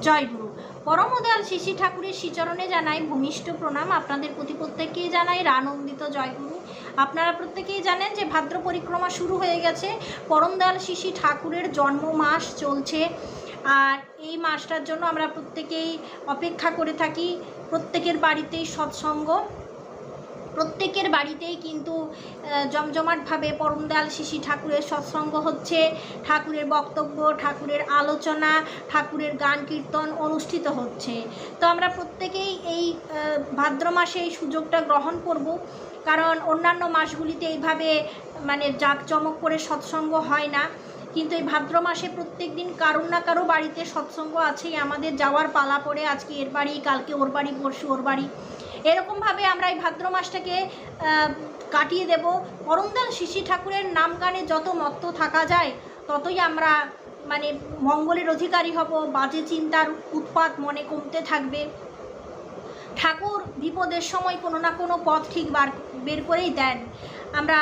জয়গুরু। পরমদয়াল শিশি ঠাকুরের শ্রীচরণে জানাই ভূমিষ্ঠ প্রণাম। আপনাদের প্রতি প্রত্যেককেই জানাই রানন্দিত জয়গুরু। আপনারা প্রত্যেকেই জানেন যে ভাদ্র পরিক্রমা শুরু হয়ে গেছে। পরমদয়াল শিশি ঠাকুরের জন্ম মাস চলছে। আর এই মাসটার জন্য আমরা প্রত্যেকেই অপেক্ষা করে থাকি। প্রত্যেকের বাড়িতেই সৎসঙ্গ। প্রত্যেকের বাড়িতেই কিন্তু জমজমাটভাবে পরমদয়াল শিশি ঠাকুরের সৎসঙ্গ হচ্ছে। ঠাকুরের বক্তব্য, ঠাকুরের আলোচনা, ঠাকুরের গান কীর্তন অনুষ্ঠিত হচ্ছে। তো আমরা প্রত্যেকেই এই ভাদ্র মাসে এই সুযোগটা গ্রহণ করব। কারণ অন্যান্য মাসগুলিতে এইভাবে মানে জাঁকজমক করে সৎসঙ্গ হয় না। কিন্তু এই ভাদ্র মাসে প্রত্যেক দিন কারুর না কারও বাড়িতে সৎসঙ্গ আছেই। আমাদের যাওয়ার পালা পড়ে আজকে এর বাড়ি, কালকে ওর বাড়ি, পরশু ওর বাড়ি। এরকমভাবে আমরা এই ভাদ্র মাসটাকে কাটিয়ে দেব। পরমদাল শিশি ঠাকুরের নাম গানে যত মত্ত থাকা যায়, ততই আমরা মানে মঙ্গলের অধিকারী হব, বাজে চিন্তার উৎপাত মনে কমতে থাকবে। ঠাকুর বিপদের সময় কোনো না কোনো পথ ঠিক বার, বের করেই দেন। আমরা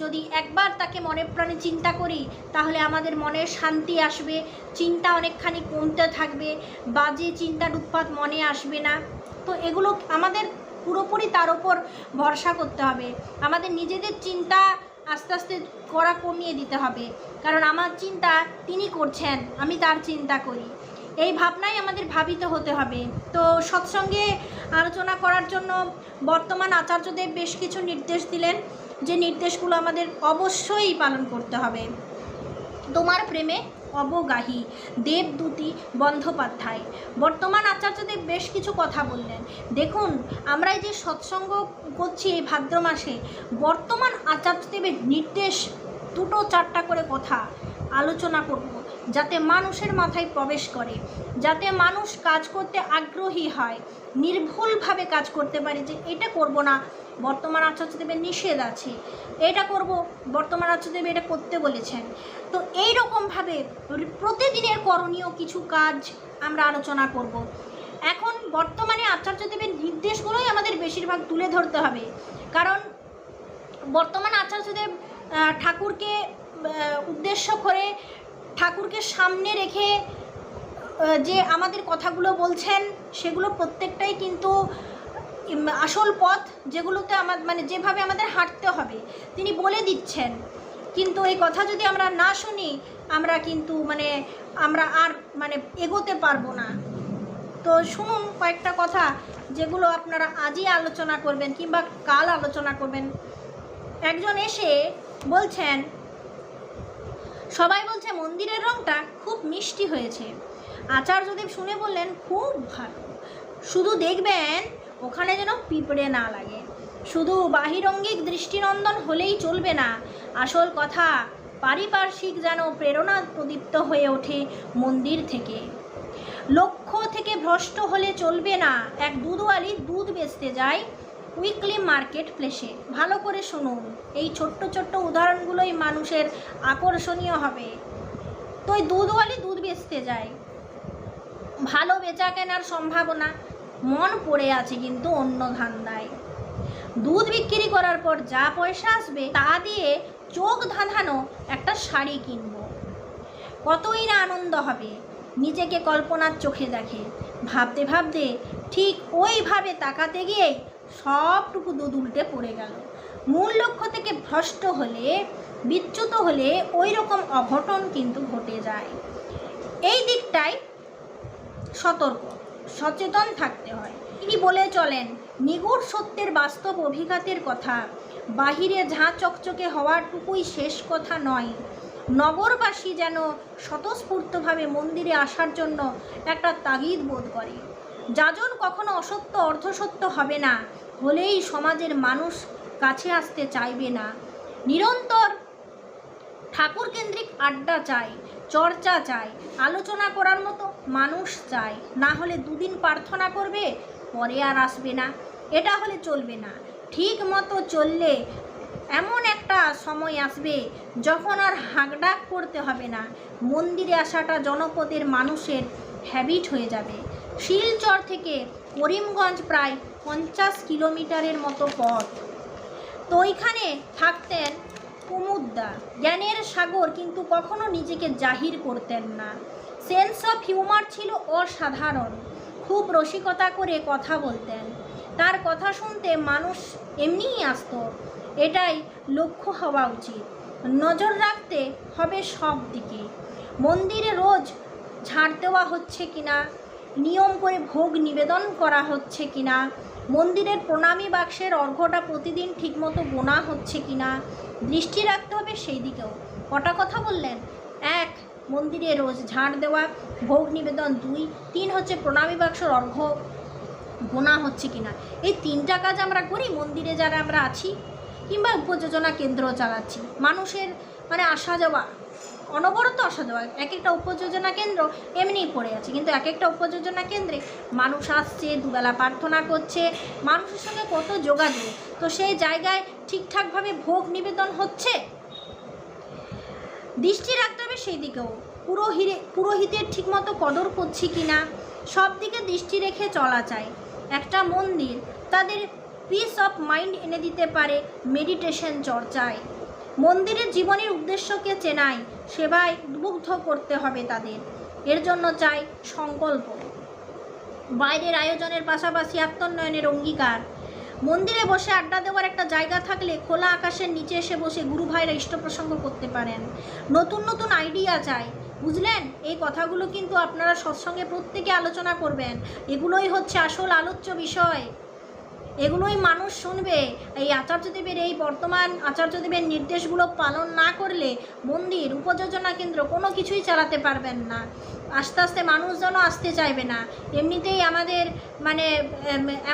যদি একবার তাকে মনে প্রাণে চিন্তা করি, তাহলে আমাদের মনে শান্তি আসবে, চিন্তা অনেকখানি কমতে থাকবে, বাজে চিন্তার উৎপাত মনে আসবে না। তো এগুলো আমাদের পুরোপুরি তার ওপর ভরসা করতে হবে। আমাদের নিজেদের চিন্তা আস্তে আস্তে করা কমিয়ে দিতে হবে। কারণ আমার চিন্তা তিনি করছেন, আমি তার চিন্তা করি। এই ভাবনাই আমাদের ভাবিত হতে হবে। তো সৎসঙ্গে আলোচনা করার জন্য বর্তমান আচার্যদেব বেশ কিছু নির্দেশ দিলেন, যে নির্দেশগুলো আমাদের অবশ্যই পালন করতে হবে। তোমার প্রেমে অবগাহী দেবদূতি বন্দ্যোপাধ্যায়। বর্তমান আচার্যদেব বেশ কিছু কথা বললেন। দেখুন আমরা এই যে সৎসঙ্গ করছি এই ভাদ্র মাসে, বর্তমান আচার্যদেবের নির্দেশ দুটো চারটা করে কথা আলোচনা করব। যাতে মানুষের মাথায় প্রবেশ করে, যাতে মানুষ কাজ করতে আগ্রহী হয়, নির্ভুলভাবে কাজ করতে পারে যে এটা করব না, বর্তমান আচার্যদেবের নিষেধ আছে, এটা করব, বর্তমান আচার্যদেব এটা করতে বলেছেন। তো এই রকমভাবে প্রতিদিনের করণীয় কিছু কাজ আমরা আলোচনা করব। এখন বর্তমানে আচার্যদেবের নির্দেশগুলোই আমাদের বেশিরভাগ তুলে ধরতে হবে। কারণ বর্তমান আচার্যদেব ঠাকুরকে উদ্দেশ্য করে ঠাকুরকে সামনে রেখে যে আমাদের কথাগুলো বলছেন, সেগুলো প্রত্যেকটাই কিন্তু আসল পথ যেগুলোতে আমার মানে যেভাবে আমাদের হাঁটতে হবে। তিনি বলে দিচ্ছেন, কিন্তু এই কথা যদি আমরা না শুনি, আমরা কিন্তু মানে আমরা আর মানে এগোতে পারব না। তো শুনুন কয়েকটা কথা যেগুলো আপনারা আজই আলোচনা করবেন কিংবা কাল আলোচনা করবেন। একজন এসে বলছেন সবাই বলছে মন্দিরের রংটা খুব মিষ্টি হয়েছে। আচার্যদেব শুনে বললেন, খুব ভালো। শুধু দেখবেন, ওখানে যেন পিঁপড়ে না লাগে। শুধু বাহিরঙ্গিক দৃষ্টিনন্দন হলেই চলবে না। আসল কথা, পারিপার্শ্বিক যেন প্রেরণা প্রদীপ্ত হয়ে ওঠে মন্দির থেকে। লক্ষ্য থেকে ভ্রষ্ট হলে চলবে না। এক দুধওয়ালি দুধ বেচতে যায় উইকলি মার্কেট প্লেসে ভালো করে শুনুন, এই ছোট্ট ছোট্ট উদাহরণগুলোই মানুষের আকর্ষণীয় হবে। তো ওই দুধওয়ালি দুধ বেচতে যায়। ভালো বেচা কেনার সম্ভাবনা, মন পড়ে আছে কিন্তু অন্য ধান্দায়। দুধ বিক্রি করার পর যা পয়সা আসবে, তা দিয়ে চোখ ধাঁধানো একটা শাড়ি কিনবো। কতই না আনন্দ হবে, নিজেকে কল্পনার চোখে দেখে। ভাবতে ভাবতে ঠিক ওইভাবে তাকাতে গিয়েই সবটুকু দুধ উল্টে পড়ে গেল। মূল লক্ষ্য থেকে ভ্রষ্ট হলে, বিচ্যুত হলে ওই রকম অঘটন কিন্তু ঘটে যায়। এই দিকটাই সতর্ক, সচেতন থাকতে হয়। তিনি বলে চলেন, নিগুড় সত্যের বাস্তব অভিঘাতের কথা, বাহিরে ঝাঁ চকচকে হওয়াটুকুই শেষ কথা নয়। নগরবাসী যেন স্বতঃস্ফূর্তভাবে মন্দিরে আসার জন্য একটা তাগিদ বোধ করে। যাজন কখনো অসত্য অর্ধসত্য হবে না। হলেই সমাজের মানুষ কাছে আসতে চাইবে না। নিরন্তর ঠাকুর কেন্দ্রিক আড্ডা চাই, চর্চা চাই, আলোচনা করার মতো মানুষ চাই। না হলে দুদিন প্রার্থনা করবে, পরে আর আসবে না। এটা হলে চলবে না। ঠিক মতো চললে এমন একটা সময় আসবে যখন আর হাঁকডাক করতে হবে না। মন্দিরে আসাটা জনপদের মানুষের হ্যাবিট হয়ে যাবে। শিলচর থেকে করিমগঞ্জ প্রায় পঞ্চাশ কিলোমিটারের মতো পথ। তো ওইখানে থাকতেন কুমুদ্দা জ্ঞানের সাগর কিন্তু কখনো নিজেকে জাহির করতেন না। সেন্স অফ হিউমার ছিল অসাধারণ। খুব রসিকতা করে কথা বলতেন। তার কথা শুনতে মানুষ এমনিই আসতো। এটাই লক্ষ্য হওয়া উচিত। নজর রাখতে হবে সব দিকে। মন্দিরে রোজ ঝাড় দেওয়া হচ্ছে কিনা নিয়ম করে ভোগ নিবেদন করা হচ্ছে কিনা? মন্দিরের প্রণামী বাক্সের অর্ঘ্যটা প্রতিদিন ঠিকমতো গোনা হচ্ছে কিনা? দৃষ্টি রাখতে হবে সেই দিকেও কটা কথা বললেন? এক, মন্দিরে রোজ ঝাঁট দেওয়া, ভোগ নিবেদন। দুই, তিন হচ্ছে প্রণামী বাক্সর অর্ঘ্য গোনা হচ্ছে কিনা? এই তিনটা কাজ আমরা করি, মন্দিরে যারা আমরা আছি কিংবা উপযোজনা কেন্দ্র চালাচ্ছি মানুষের মানে আসা যাওয়া অনবরত যাওয়া এক একটা উপযোজনা কেন্দ্র এমনিই পড়ে আছে, কিন্তু এক একটা উপযোজনা কেন্দ্রে মানুষ আসছে, দুবেলা প্রার্থনা করছে, মানুষের সঙ্গে কত যোগাযোগ, তো সেই জায়গায় ঠিকঠাকভাবে ভোগ নিবেদন হচ্ছে? দৃষ্টি রাখতে হবে সেই দিকেও। পুরোহিরে পুরোহিতের ঠিকমতো কদর করছি কি না সব দিকে দৃষ্টি রেখে চলা চাই। একটা মন্দির তাদের পিস অফ মাইন্ড এনে দিতে পারে মেডিটেশন চর্চায়। মন্দিরের জীবনের উদ্দেশ্যকে চেনাই সেবায় উদ্বুদ্ধ করতে হবে তাদের। এর জন্য চাই সংকল্প। বাইরের আয়োজনের পাশাপাশি আত্মোন্নয়নের অঙ্গীকার। মন্দিরে বসে আড্ডা দেওয়ার একটা জায়গা থাকলে খোলা আকাশের নিচে এসে বসে গুরু ভাইরা ইষ্ট প্রসঙ্গ করতে পারেন। নতুন নতুন আইডিয়া চাই। বুঝলেন? এই কথাগুলো কিন্তু আপনারা সৎসঙ্গে প্রত্যেকে আলোচনা করবেন। এগুলোই হচ্ছে আসল আলোচ্য বিষয়। এগুলোই মানুষ শুনবে। এই আচার্যদেবের এই বর্তমান আচার্যদেবের নির্দেশগুলো পালন না করলে মন্দির, উপযোজনা কেন্দ্র কোনো কিছুই চালাতে পারবেন না। আস্তে আস্তে মানুষজনও আসতে চাইবে না। এমনিতেই আমাদের মানে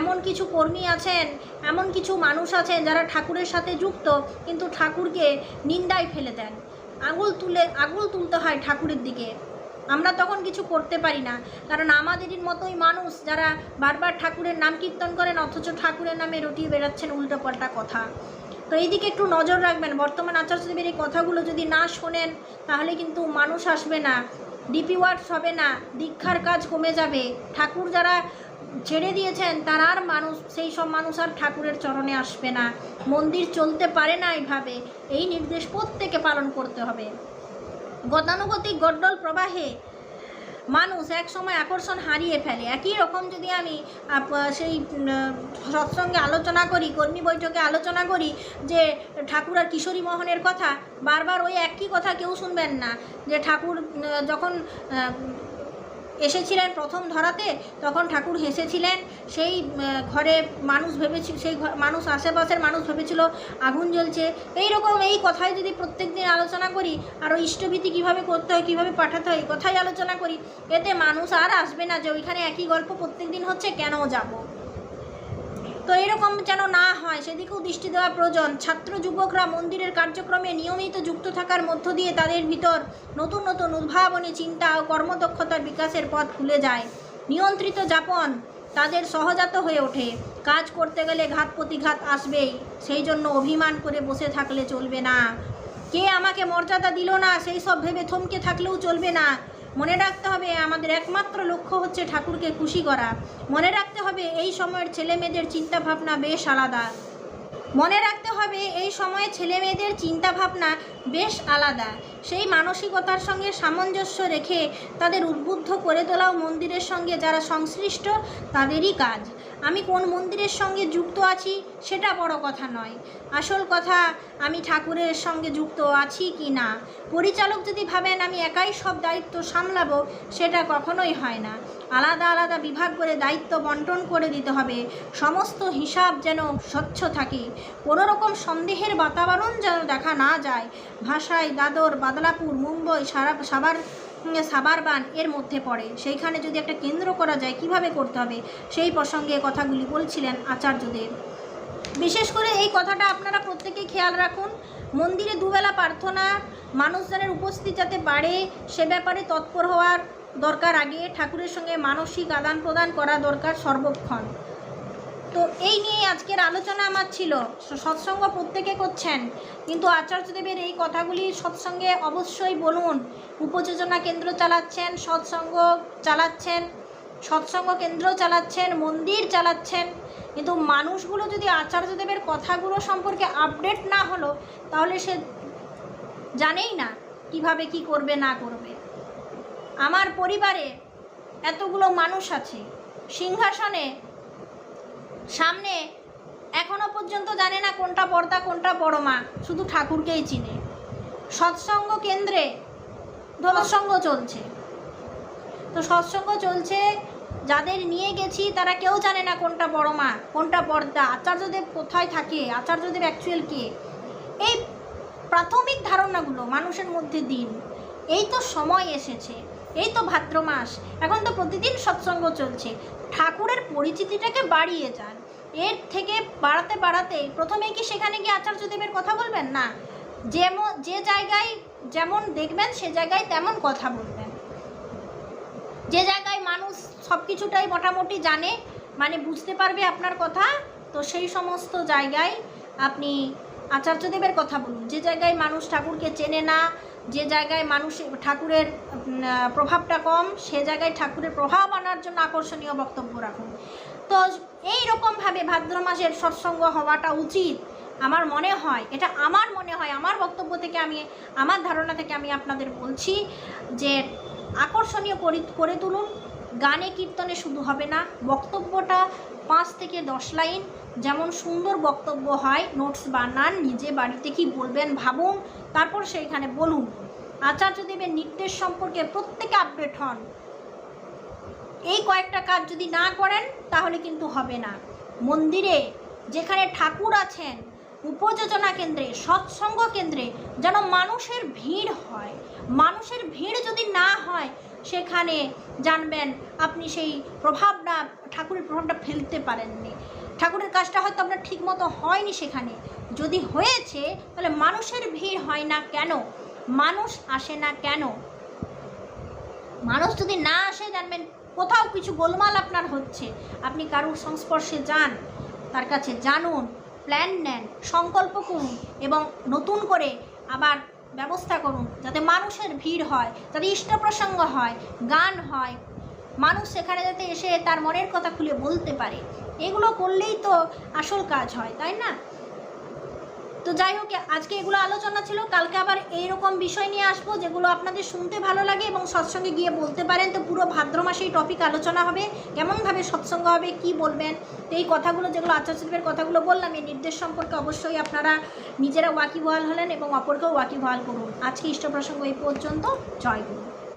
এমন কিছু কর্মী আছেন, এমন কিছু মানুষ আছেন যারা ঠাকুরের সাথে যুক্ত, কিন্তু ঠাকুরকে নিন্দায় ফেলে দেন। আঙুল তুলে, আঙুল তুলতে হয় ঠাকুরের দিকে। আমরা তখন কিছু করতে পারি না। কারণ আমাদেরই মতোই মানুষ যারা বারবার ঠাকুরের নাম কীর্তন করেন, অথচ ঠাকুরের নামে রটিয়ে বেড়াচ্ছেন উল্টোপাল্টা কথা। তো এই দিকে একটু নজর রাখবেন, বর্তমান আচার্যদেবের এই কথাগুলো যদি না শোনেন, তাহলে কিন্তু মানুষ আসবে না, ডিপি ওয়ার্ডস হবে না, দীক্ষার কাজ কমে যাবে। ঠাকুর যারা ছেড়ে দিয়েছেন, তারা আর মানুষ, সেই সব মানুষ আর ঠাকুরের চরণে আসবে না। মন্দির চলতে পারে না এইভাবে। এই নির্দেশ প্রত্যেকে পালন করতে হবে। গতানুগতিক গড্ডল প্রবাহে মানুষ এক সময় আকর্ষণ হারিয়ে ফেলে। একই রকম যদি আমি সেই সৎসঙ্গে আলোচনা করি, কর্মী বৈঠকে আলোচনা করি যে ঠাকুর আর কিশোরী মোহনের কথা, বারবার ওই একই কথা কেউ শুনবেন না। যে ঠাকুর যখন এসেছিলেন প্রথম ধরাতে, তখন ঠাকুর হেসেছিলেন। সেই ঘরে মানুষ ভেবেছিল সেই মানুষ, আশেপাশের মানুষ ভেবেছিল আগুন জ্বলছে। এই রকম এই কথাই যদি প্রত্যেক দিন আলোচনা করি আরও ইষ্টভীতি কীভাবে করতে হয়, কীভাবে পাঠাতে হয় কথাই আলোচনা করি, এতে মানুষ আর আসবে না যে ওইখানে একই গল্প প্রত্যেক দিন হচ্ছে, কেন যাব? তো এরকম যেন না হয়, সেদিকেও দৃষ্টি দেওয়া প্রয়োজন। ছাত্র যুবকরা মন্দিরের কার্যক্রমে নিয়মিত যুক্ত থাকার মধ্য দিয়ে তাদের ভিতর নতুন নতুন উদ্ভাবনী চিন্তা ও কর্মদক্ষতার বিকাশের পথ খুলে যায়। নিয়ন্ত্রিত যাপন তাদের সহজাত হয়ে ওঠে। কাজ করতে গেলে ঘাত প্রতিঘাত আসবেই, সেই জন্য অভিমান করে বসে থাকলে চলবে না। কে আমাকে মর্যাদা দিল না, সেই সব ভেবে থমকে থাকলেও চলবে না। মনে রাখতে হবে, আমাদের একমাত্র লক্ষ্য হচ্ছে ঠাকুরকে খুশি করা। মনে রাখতে হবে, এই সময়ের ছেলে মেয়েদের চিন্তাভাবনা বেশ আলাদা। মনে রাখতে হবে, এই সময়ে ছেলে মেয়েদের চিন্তাভাবনা বেশ আলাদা। সেই মানসিকতার সঙ্গে সামঞ্জস্য রেখে তাদের উদ্বুদ্ধ করে তোলাও মন্দিরের সঙ্গে যারা সংশ্লিষ্ট, তাদেরই কাজ। আমি কোন মন্দিরের সঙ্গে যুক্ত আছি, সেটা বড় কথা নয়। আসল কথা, আমি ঠাকুরের সঙ্গে যুক্ত আছি কি না? পরিচালক যদি ভাবেন আমি একাই সব দায়িত্ব সামলাবো, সেটা কখনোই হয় না। আলাদা আলাদা বিভাগ করে দায়িত্ব বন্টন করে দিতে হবে। সমস্ত হিসাব যেন স্বচ্ছ থাকে। কোনো রকম সন্দেহের বাতাবরণ যেন দেখা না যায়। ভাষায় দাদর, বাদলাপুর, মুম্বই, সারা সাবার সাবারবান এর মধ্যে পড়ে। সেইখানে যদি একটা কেন্দ্র করা যায়, কীভাবে করতে হবে? সেই প্রসঙ্গে কথাগুলি বলছিলেন আচার্যদেব। বিশেষ করে এই কথাটা আপনারা প্রত্যেকেই খেয়াল রাখুন। মন্দিরে দুবেলা প্রার্থনা, মানুষজনের উপস্থিতি যাতে বাড়ে, সে ব্যাপারে তৎপর হওয়ার দরকার আগে ঠাকুরের সঙ্গে মানসিক আদান প্রদান করা দরকার সর্বক্ষণ। তো এই নিয়ে আজকের আলোচনা আমার ছিল। সৎসঙ্গ প্রত্যেকে করছেন। কিন্তু আচার্যদেবের এই কথাগুলি সৎসঙ্গে অবশ্যই বলুন। উপযোজনা কেন্দ্র চালাচ্ছেন, সৎসঙ্গ চালাচ্ছেন, সৎসঙ্গ কেন্দ্র চালাচ্ছেন, মন্দির চালাচ্ছেন। কিন্তু মানুষগুলো যদি আচার্যদেবের কথাগুলো সম্পর্কে আপডেট না হলো, তাহলে সে জানেই না কীভাবে কি করবে, না করবে। আমার পরিবারে এতগুলো মানুষ আছে। সিংহাসনে, সামনে, এখনও পর্যন্ত জানে না কোনটা পর্দা কোনটা বড় মা, শুধু ঠাকুরকেই চিনে। সৎসঙ্গ কেন্দ্রে দোলসঙ্গ চলছে। তো সৎসঙ্গ চলছে, যাদের নিয়ে গেছি, তারা কেউ জানে না কোনটা বড় মা, কোনটা পর্দা আচার্যদেব কোথায় থাকে, আচার্যদেব অ্যাকচুয়াল কে? এই প্রাথমিক ধারণাগুলো মানুষের মধ্যে দিন। এই তো সময় এসেছে। এই তো ভাদ্র মাস, এখন তো প্রতিদিন সৎসঙ্গ চলছে। ঠাকুরের পরিচিতিটাকে বাড়িয়ে যান। এর থেকে বাড়াতে বাড়াতে প্রথমে কি সেখানে গিয়ে আচার্যদেবের কথা বলবেন? না। যেমন, যে জায়গায় যেমন দেখবেন, সে জায়গায় তেমন কথা বলবেন। যে জায়গায় মানুষ সব কিছুটাই মোটামুটি জানে মানে বুঝতে পারবে আপনার কথা, তো সেই সমস্ত জায়গায় আপনি আচার্যদেবের কথা বলুন। যে জায়গায় মানুষ ঠাকুরকে চেনে না যে জায়গায় মানুষ ঠাকুরের প্রভাবটা কম, সে জায়গায় ঠাকুরের প্রভাব আনার জন্য আকর্ষণীয় বক্তব্য রাখুন। তো এই রকমভাবে ভাদ্র মাসের সৎসঙ্গ হওয়াটা উচিত আমার মনে হয়, এটা আমার মনে হয়, আমার বক্তব্য থেকে আমি, আমার ধারণা থেকে আমি আপনাদের বলছি যে আকর্ষণীয় করে করে তুলুন। গানে, কীর্তনে শুধু হবে না, বক্তব্যটা পাঁচ থেকে দশ লাইন। যেমন সুন্দর বক্তব্য হয় নোটস বানান, নিজে বাড়িতে কি বলবেন ভাবুন, তারপর সেইখানে বলুন। আচার্যদেবের নির্দেশ সম্পর্কে প্রত্যেকে আপডেট হন। এই কয়েকটা কাজ যদি না করেন, তাহলে কিন্তু হবে না। মন্দিরে যেখানে ঠাকুর আছেন, উপযোজনা কেন্দ্রে, সৎসঙ্গ কেন্দ্রে যেন মানুষের ভিড় হয়। মানুষের ভিড় যদি না হয় সেখানে জানবেন আপনি সেই প্রভাবটা, ঠাকুরের প্রভাবটা ফেলতে পারেননি। ঠাকুরের কাজটা হয়তো আপনার ঠিকমতো হয়নি সেখানে। যদি হয়েছে, তাহলে মানুষের ভিড় হয় না কেন? মানুষ আসে না কেন? মানুষ যদি না আসে, জানবেন কোথাও কিছু গোলমাল আপনার হচ্ছে। আপনি কারুর সংস্পর্শে যান, তার কাছে জানুন, প্ল্যান নেন, সংকল্প করুন এবং নতুন করে আবার ব্যবস্থা করুন, যাতে মানুষের ভিড় হয়, যাতে ইষ্ট প্রসঙ্গ হয়, গান হয়। মানুষ সেখানে যাতে এসে তার মনের কথা খুলে বলতে পারে। এগুলো করলেই তো আসল কাজ হয়, তাই না? তো যাই হোক, আজকে এগুলো আলোচনা ছিল। কালকে আবার এইরকম বিষয় নিয়ে আসব যেগুলো আপনাদের শুনতে ভালো লাগে এবং সৎসঙ্গে গিয়ে বলতে পারেন। তো পুরো ভাদ্র মাসে এই টপিক আলোচনা হবে। কেমনভাবে সৎসঙ্গ হবে, কি বলবেন? তো এই কথাগুলো যেগুলো আচার্যদেবের কথাগুলো বললাম, এই নির্দেশ সম্পর্কে অবশ্যই আপনারা নিজেরা ওয়াকিবহাল হলেন এবং অপরকেও ওয়াকিবহাল করুন। আজকে ইষ্ট প্রসঙ্গ এই পর্যন্ত। জয় গুরু।